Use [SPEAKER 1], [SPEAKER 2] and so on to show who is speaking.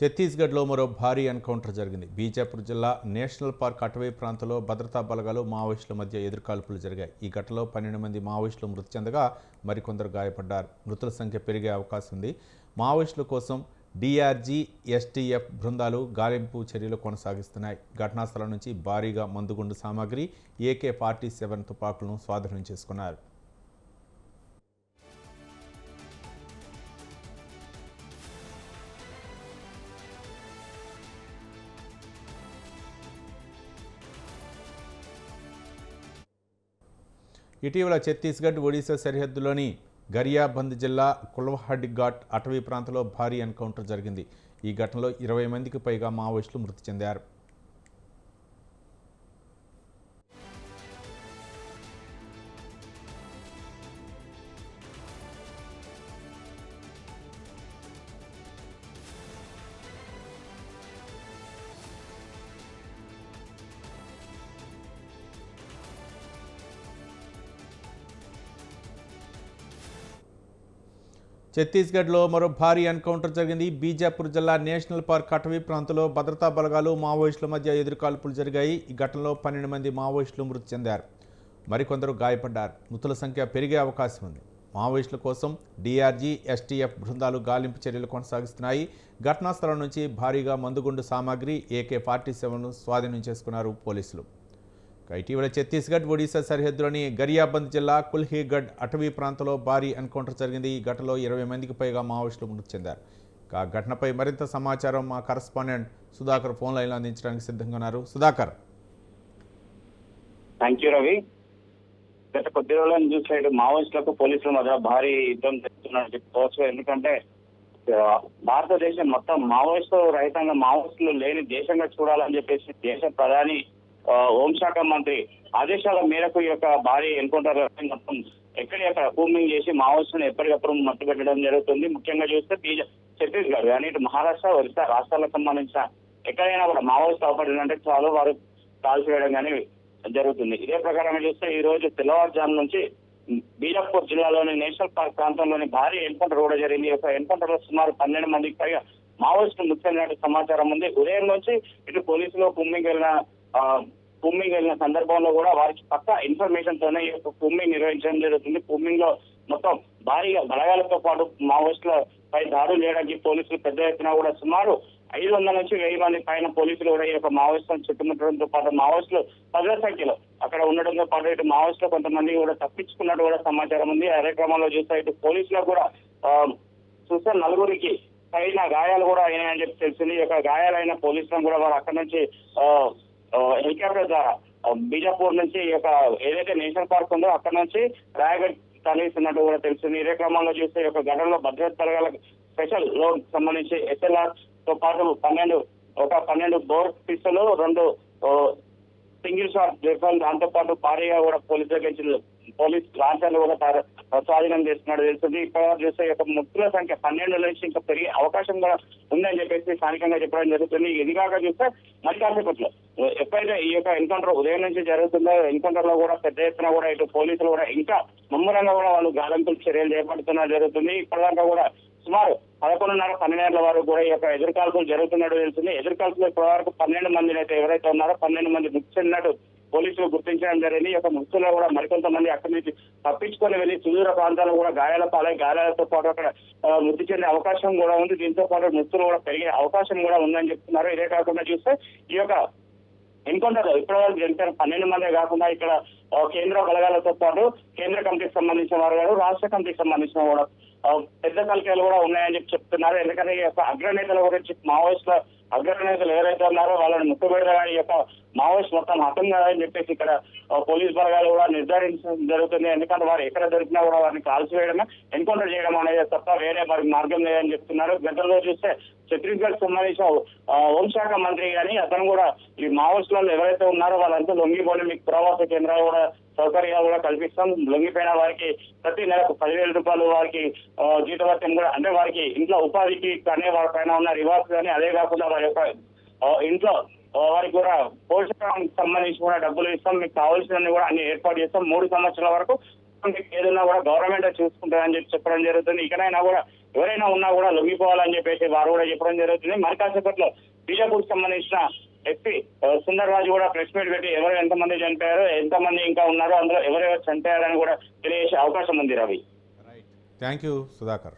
[SPEAKER 1] ఛత్తీస్గఢ్లో మరో భారీ ఎన్కౌంటర్ జరిగింది. బీజాపూర్ జిల్లా నేషనల్ పార్క్ అటవీ ప్రాంతంలో భద్రతా బలగాలు మావోయిస్టుల మధ్య ఎదురుకాల్పులు జరిగాయి. ఈ ఘటనలో పన్నెండు మంది మావోయిస్టులు మృతి చెందగా మరికొందరు గాయపడ్డారు. మృతుల సంఖ్య పెరిగే అవకాశం ఉంది. మావోయిస్టుల కోసం డిఆర్జీ ఎస్టీఎఫ్ బృందాలు గాలింపు చర్యలు కొనసాగిస్తున్నాయి. ఘటనా స్థలం నుంచి భారీగా మందుగుండు సామాగ్రి ఏకే ఫార్టీ సెవెన్ తుపాకులను స్వాధీనం చేసుకున్నారు. ఇటీవల ఛత్తీస్గఢ్ ఒడిశా సరిహద్దులోని గరియాబంద్ జిల్లా కుల్వహడ్ ఘాట్ అటవీ ప్రాంతంలో భారీ ఎన్కౌంటర్ జరిగింది. ఈ ఘటనలో ఇరవై మందికి పైగా మావోయిస్టులు మృతి చెందారు. ఛత్తీస్గఢ్లో మరో భారీ ఎన్కౌంటర్ జరిగింది. బీజాపూర్ జిల్లా నేషనల్ పార్క్ అటవీ ప్రాంతంలో భద్రతా బలగాలు మావోయిస్టుల మధ్య ఎదురుకాల్పులు జరిగాయి. ఈ ఘటనలో పన్నెండు మంది మావోయిస్టులు మృతి చెందారు. మరికొందరు గాయపడ్డారు. మృతుల సంఖ్య పెరిగే అవకాశం ఉంది. మావోయిస్టుల కోసం డిఆర్జీ ఎస్టీఎఫ్ బృందాలు గాలింపు చర్యలు కొనసాగిస్తున్నాయి. ఘటనా స్థలం నుంచి భారీగా మందుగుండు సామాగ్రి ఏకే ఫార్టీ సెవెన్ను స్వాధీనం చేసుకున్నారు పోలీసులు. ఇటీవల ఛత్తీస్గఢ్ ఒడిశా సరిహద్దులోని గరియాబంద్ జిల్లా కుల్హీగఢ్ అటవీ ప్రాంతంలో భారీ ఎన్కౌంటర్ జరిగింది. ఈ ఘటనలో ఇరవై మందికి పైగా మావోయిస్టులు మృతి చెందారు. ఇక ఆ ఘటనపై మరింత సమాచారం మా కరస్పాండెంట్ సుధాకర్ ఫోన్ లైన్లో అందించడానికి సిద్ధంగా ఉన్నారు. సుధాకర్.
[SPEAKER 2] Thank you Ravi. గత కొద్ది రోజుల నుంచి చూస్తే మావోయిస్టులకు పోలీసుల మధ్య భారీ యుద్ధం జరుగుతున్నట్టు చెప్పుకోవచ్చు ఎందుకంటే భారతదేశం మొత్తం మావోయిస్టు రహితంగా మావోయిస్టులు లేని దేశంగా చూడాలని చెప్పేసి దేశ ప్రధాని హోంశాఖ మంత్రి ఆదేశాల మేరకు ఈ యొక్క భారీ ఎన్కౌంటర్ మొత్తం ఎక్కడెక్కడ కూమింగ్ చేసి మావోయిస్టులను ఎప్పటికప్పుడు మట్టు పెట్టడం జరుగుతుంది. ముఖ్యంగా చూస్తే బీజ- ఛత్తీస్గఢ్ కానీ ఇటు మహారాష్ట్ర ఒరిస్సా రాష్ట్రాలకు సంబంధించిన ఎక్కడైనా కూడా మావోయిస్ట్ అవపడిందంటే చాలు వారు కాల్చివేయడం కానీ జరుగుతుంది. ఇదే ప్రకారం చూస్తే ఈ రోజు తెల్లవారుజాము నుంచి బీజాపూర్ జిల్లాలోని నేషనల్ పార్క్ ప్రాంతంలోని భారీ ఎన్కౌంటర్ కూడా జరిగింది. ఒక యొక్క ఎన్కౌంటర్లో సుమారు పన్నెండు మందికి పైగా మావోయిస్టులు ముఖ్యంగా సమాచారం ఉంది. ఉదయం నుంచి ఇటు పోలీసులు కుమ్మికి వెళ్ళిన ఆ, కుమ్మింగ్ వెళ్ళిన సందర్భంలో కూడా వారికి పక్క ఇన్ఫర్మేషన్ తోనే ఈ యొక్క కుమ్మింగ్ నిర్వహించడం జరుగుతుంది. కుమ్మింగ్లో మొత్తం భారీగా బలగాలతో పాటు మావోయిస్టుల పై దాడులు చేయడానికి పోలీసులు పెద్ద ఎత్తున కూడా సుమారు ఐదు వందల నుంచి వెయ్యి మంది పైన పోలీసులు కూడా ఈ యొక్క మావోయిస్టులను చుట్టుముట్టడంతో పాటు మావోయిస్టులు పదుల సంఖ్యలో అక్కడ ఉండడంతో పాటు ఇటు మావోయిస్టులు కొంతమంది కూడా తప్పించుకున్నట్టు కూడా సమాచారం ఉంది. అదే క్రమంలో చూస్తే ఇటు పోలీసులకు కూడా చూస్తే నలుగురికి పైన గాయాలు కూడా అయినాయని చెప్పి తెలిసింది. ఈ యొక్క గాయాలైన పోలీసులను కూడా వారు అక్కడ నుంచి హెలికాప్టర్ ద్వారా బీజాపూర్ నుంచి ఈ యొక్క ఏదైతే నేషనల్ పార్క్ ఉందో అక్కడ నుంచి రాయగఢ్ తరలిస్తున్నట్టు కూడా తెలుస్తుంది ఇదే క్రమంలో చూస్తే ఈ యొక్క ఘటనలో భద్రత బలగాలకు స్పెషల్ లోన్ సంబంధించి ఎస్ఎల్ఆర్తో పాటు పన్నెండు ఒక పన్నెండు బోర్ పిస్టలు రెండు సింగిల్ షాట్ రిఫల్ దాంతో పాటు భారీగా కూడా పోలీస్ దగ్గర పోలీస్ లాంఛర్లు కూడా తార- స్వాధీనం చేస్తున్నాడు తెలుస్తుంది. ఇప్పటివరకు చూస్తే ఒక యొక్క మృతుల సంఖ్య పన్నెండు నుంచి ఇంకా పెరిగే అవకాశం కూడా ఉందని చెప్పేసి స్థానికంగా చెప్పడం జరుగుతుంది. ఇది కాక చూస్తే మరి కాసేపట్లో ఎప్పుడైతే ఈ యొక్క ఎన్కౌంటర్ ఉదయం నుంచి జరుగుతుందో ఎన్కౌంటర్లో కూడా పెద్ద ఎత్తున కూడా ఇటు పోలీసులు కూడా ఇంకా ముమ్మరంగా కూడా వాళ్ళు గాలింపులు చర్యలు చేపడుతున్నా జరుగుతుంది. ఇప్పటిదాకా కూడా సుమారు పదకొండున్నర పన్నెండేళ్ళ వరకు కూడా ఈ యొక్క ఎదురుకాల్పులు జరుగుతున్నట్టు తెలుస్తుంది. ఎదురుకాల్పులు ఇప్పటి వరకు పన్నెండు మందిని అయితే ఎవరైతే ఉన్నారో పన్నెండు మంది మృతి చెందినట్టు పోలీసులు గుర్తించడం జరిగింది. ఈ యొక్క మృతుల్లో కూడా మరికొంతమంది అక్కడి నుంచి తప్పించుకొని వెళ్ళి సుదూర ప్రాంతాల్లో కూడా గాయాల పాలై గాయాలతో పాటు అక్కడ మృతి చెందే అవకాశం కూడా ఉంది. దీంతో పాటు మృతులు కూడా పెరిగే అవకాశం కూడా ఉందని చెప్తున్నారు. ఇదే కాకుండా చూస్తే ఈ యొక్క ఎన్కౌంటర్ ఇప్పటి వరకు జరిగిన పన్నెండు మందే కాకుండా ఇక్కడ కేంద్ర బలగాలతో పాటు కేంద్ర కమిటీకి సంబంధించిన వారు గారు రాష్ట్ర కమిటీకి సంబంధించిన కూడా పెద్ద సంఖ్యలు కూడా ఉన్నాయని చెప్పి చెప్తున్నారు. ఎందుకంటే ఈ అగ్రనేతల గురించి మావోయిస్టుల అగ్రనేతలు ఎవరైతే ఉన్నారో వాళ్ళని ముక్కుబెడదా ఈ యొక్క మావోయిస్ట్ మొత్తం హతం కాదని చెప్పేసి ఇక్కడ పోలీస్ వర్గాలు కూడా నిర్ధారించడం జరుగుతుంది. ఎందుకంటే వారు ఎక్కడ దొరికినా కూడా వారిని కాల్చివేయడమే ఎన్కౌంటర్ చేయడం అనేది తప్ప వేరే వారికి మార్గం లేదని చెప్తున్నారు. గతంలో చూస్తే ఛత్తీస్గఢ్ సంబంధించిన ఆ, హోంశాఖ మంత్రి కానీ అతను కూడా ఈ మావోయిస్టులలో ఎవరైతే ఉన్నారో వాళ్ళంతా లొంగిపోయి మీకు పురావాస కేంద్రాలు కూడా సౌకర్యాలు కూడా కల్పిస్తాం. లొంగిపోయిన వారికి ప్రతి నెలకు పదివేల రూపాయలు వారికి జీతవత్యం కూడా అంటే వారికి ఇంట్లో ఉపాధికి కానీ వారి పైన ఉన్న రివార్డ్స్ కానీ అదే కాకుండా వారి యొక్క ఇంట్లో వారికి కూడా పోషకానికి సంబంధించి కూడా డబ్బులు ఇస్తాం. మీకు కావాల్సినవి కూడా అన్ని ఏర్పాటు చేస్తాం. మూడు సంవత్సరాల వరకు మీకు ఏదైనా కూడా గవర్నమెంట్ చూసుకుంటారని చెప్పి చెప్పడం జరుగుతుంది. ఇకనైనా కూడా ఎవరైనా ఉన్నా కూడా లొంగిపోవాలని చెప్పేసి వారు కూడా చెప్పడం జరుగుతుంది. మరి కాసేపట్లో బీజాపూర్కి సంబంధించిన ఎస్పీ సుందర్ రాజు కూడా ప్రెస్ మీట్ పెట్టి ఎవరు ఎంతమంది చనిపోయారు ఎంతమంది ఇంకా ఉన్నారో అందులో ఎవరెవరు చనిపోయారని కూడా తెలియజేసే అవకాశం ఉంది రవి.
[SPEAKER 1] Thank you Sudhakar